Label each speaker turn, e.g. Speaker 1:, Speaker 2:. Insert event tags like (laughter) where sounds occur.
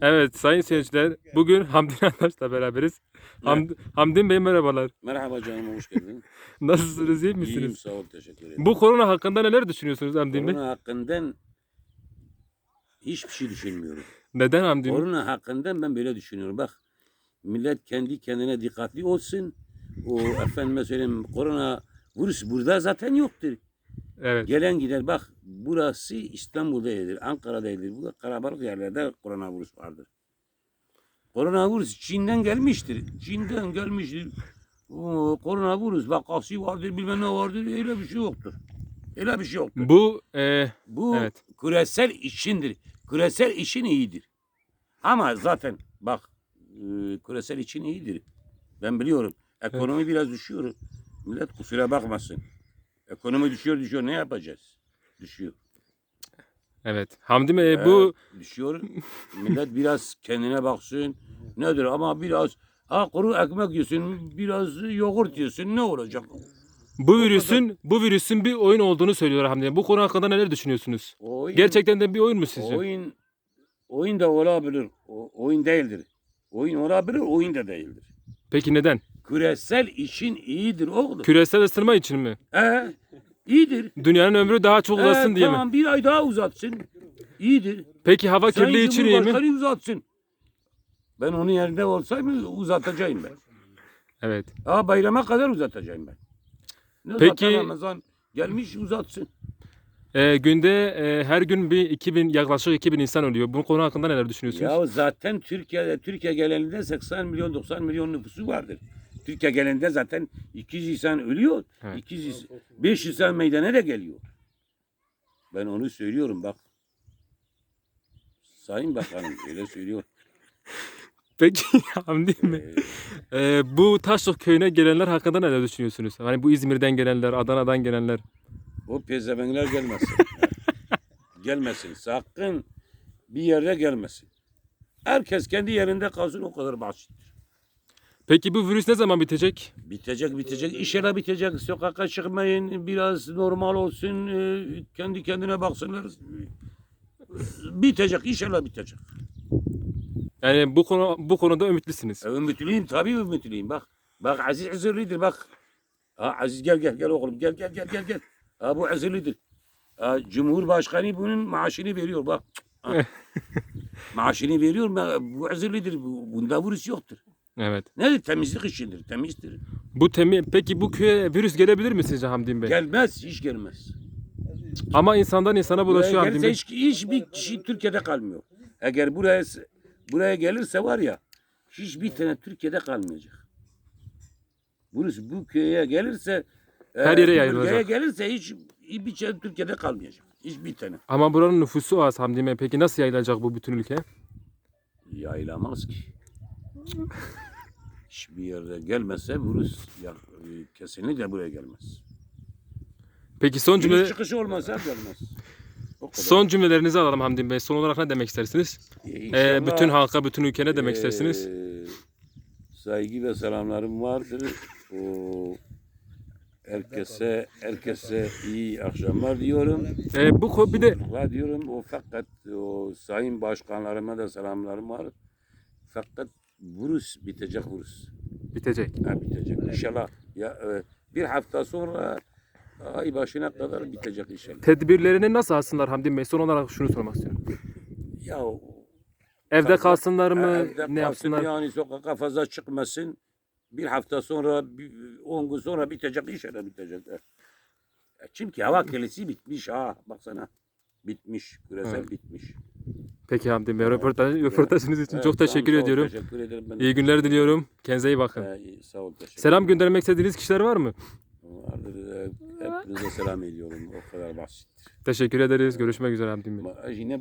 Speaker 1: Evet sayın seyirciler bugün Hamdi Arkadaş'la beraberiz. Hamd Hamdin Bey merhabalar.
Speaker 2: Merhaba canım hoş geldin. (laughs)
Speaker 1: Nasılsınız iyi
Speaker 2: İyiyim
Speaker 1: misiniz?
Speaker 2: sağ ol teşekkür ederim.
Speaker 1: Bu korona hakkında neler düşünüyorsunuz Hamdin Bey?
Speaker 2: Korona hakkından hiçbir şey düşünmüyorum.
Speaker 1: Neden Hamdin Bey?
Speaker 2: Korona hakkından ben böyle düşünüyorum. Bak millet kendi kendine dikkatli olsun. O (laughs) efendime söyleyeyim korona virüs burada zaten yoktur.
Speaker 1: Evet.
Speaker 2: Gelen gider bak burası İstanbul değildir, Ankara değildir. Bu karabalık yerlerde koronavirüs vardır. Koronavirüs Çin'den gelmiştir. Çin'den gelmiştir. O, koronavirüs vakası vardır, bilmem ne vardır. Öyle bir şey yoktur. Öyle bir şey yoktur.
Speaker 1: Bu e,
Speaker 2: Bu
Speaker 1: Evet.
Speaker 2: küresel işindir. Küresel işin iyidir. Ama zaten bak e, küresel için iyidir. Ben biliyorum. Ekonomi biraz düşüyor. Millet kusura bakmasın. Ekonomi düşüyor düşüyor ne yapacağız? Düşüyor.
Speaker 1: evet. Hamdi Bey bu
Speaker 2: Ee, düşüyor. Millet biraz kendine baksın. Nedir ama biraz ha kuru ekmek yiyorsun, biraz yoğurt yiyorsun ne olacak?
Speaker 1: bu virüsün bu virüsün bir oyun olduğunu söylüyor Hamdi Bey. Bu konu hakkında neler düşünüyorsunuz?
Speaker 2: Oyun,
Speaker 1: Gerçekten de bir oyun mu sizce?
Speaker 2: Oyun oyun da olabilir. O, oyun değildir. Oyun olabilir, oyun da değildir.
Speaker 1: Peki neden?
Speaker 2: Küresel işin iyidir oğlum.
Speaker 1: Küresel ısınma için mi?
Speaker 2: He, iyidir.
Speaker 1: Dünyanın ömrü daha çok uzasın
Speaker 2: He,
Speaker 1: diye mi?
Speaker 2: tamam bir ay daha uzatsın. İyidir.
Speaker 1: Peki hava
Speaker 2: Sayın
Speaker 1: kirliliği için iyi mi?
Speaker 2: Cumhurbaşkanı uzatsın. Ben onun yerinde olsaydım uzatacağım ben.
Speaker 1: Evet.
Speaker 2: Ha bayrama kadar uzatacağım ben. Ne
Speaker 1: Peki-
Speaker 2: zaten Ramazan gelmiş uzatsın.
Speaker 1: E, günde e, her gün bir 2000 yaklaşık 2000 insan ölüyor. Bu konu hakkında neler düşünüyorsunuz?
Speaker 2: Ya zaten Türkiye'de Türkiye genelinde 80 milyon 90 milyon nüfusu vardır. Türkiye genelinde zaten 200 insan ölüyor.
Speaker 1: Evet.
Speaker 2: 200 500 insan meydana da geliyor. Ben onu söylüyorum bak. Sayın Bakanım (laughs) öyle söylüyor.
Speaker 1: Peki (laughs) Hamdi.
Speaker 2: Ee,
Speaker 1: e, bu Taşlık köyüne gelenler hakkında neler düşünüyorsunuz? Hani bu İzmir'den gelenler, Adana'dan gelenler.
Speaker 2: o pezevenkler gelmesin. (laughs) gelmesin. Sakın bir yere gelmesin. Herkes kendi yerinde kalsın o kadar basittir.
Speaker 1: Peki bu virüs ne zaman bitecek?
Speaker 2: Bitecek bitecek. İş yere bitecek. Sokağa çıkmayın. Biraz normal olsun. e, Kendi kendine baksınlar. Bitecek. İnşallah bitecek.
Speaker 1: Yani bu konu bu konuda ümitlisiniz.
Speaker 2: E, Ümitliyim tabii ümitliyim. Bak. Bak Aziz Üzürlü'dür bak. Ha, Aziz gel gel gel oğlum. Gel gel gel gel gel. Ha, bu. Ha, Cumhurbaşkanı bunun maaşını veriyor bak. Ha. (laughs) maaşını veriyor. Ma- Bu Üzürlü'dür. Bu- Bunda virüs yoktur.
Speaker 1: Evet.
Speaker 2: Nedir? Temizlik işidir. Temizdir.
Speaker 1: Bu temi peki bu köye virüs gelebilir mi sizce Hamdi Bey?
Speaker 2: Gelmez. Hiç gelmez.
Speaker 1: Ama insandan insana bulaşıyor
Speaker 2: Buraya
Speaker 1: Hamdi Bey.
Speaker 2: hiç, hiçbir kişi Türkiye'de kalmıyor. Eğer buraya buraya gelirse var ya hiçbir tane Türkiye'de kalmayacak. Burası bu köye gelirse
Speaker 1: Her yere yayılacak.
Speaker 2: bölgeye gelirse hiç hiçbir şey Türkiye'de kalmayacak. Hiçbir tane.
Speaker 1: Ama buranın nüfusu az Hamdi Bey. Peki nasıl yayılacak bu bütün ülke?
Speaker 2: Yayılamaz ki. Hiçbir yerde gelmezse virüs ya, e, kesinlikle buraya gelmez.
Speaker 1: Peki son
Speaker 2: Cümle... çıkışı olmazsa gelmez.
Speaker 1: Son cümlelerinizi alalım Hamdi Bey. Son olarak ne demek istersiniz?
Speaker 2: E,
Speaker 1: Ee, bütün halka, bütün ülkeye ne demek istersiniz?
Speaker 2: Ee, saygı ve selamlarım vardır. O herkese herkese iyi akşamlar diyorum.
Speaker 1: Ee, bu bir de
Speaker 2: diyorum o fakat o sayın başkanlarıma da selamlarım var. Fakat virüs bitecek virüs.
Speaker 1: bitecek.
Speaker 2: Ha, bitecek inşallah. Ya e, bir hafta sonra ay başına kadar bitecek inşallah.
Speaker 1: Tedbirlerini nasıl alsınlar Hamdi Bey? Son olarak şunu sormak istiyorum.
Speaker 2: Ya
Speaker 1: Evde
Speaker 2: Fazla-
Speaker 1: kalsınlar mı?
Speaker 2: Evde
Speaker 1: ne
Speaker 2: kalsın
Speaker 1: yapsınlar?
Speaker 2: Yani sokağa fazla çıkmasın. Bir hafta sonra, on gün sonra bitecek, inşallah bitecek. E, Çünkü hava kirlisi bitmiş ha, baksana. Bitmiş, küresel
Speaker 1: Evet.
Speaker 2: bitmiş.
Speaker 1: Peki Hamdi Bey, röportaj, röportajınız için çok teşekkür
Speaker 2: sağ ol,
Speaker 1: ediyorum.
Speaker 2: Teşekkür ederim. Ben.
Speaker 1: İyi günler diliyorum. Kendinize iyi bakın.
Speaker 2: Ee, iyi, sağ ol, teşekkür
Speaker 1: Selam
Speaker 2: ederim.
Speaker 1: göndermek istediğiniz kişiler var mı?
Speaker 2: Vardır, e, Hepinize selam ediyorum. O kadar basit.
Speaker 1: Teşekkür ederiz. Görüşmek üzere Hamdi Bey.
Speaker 2: Yine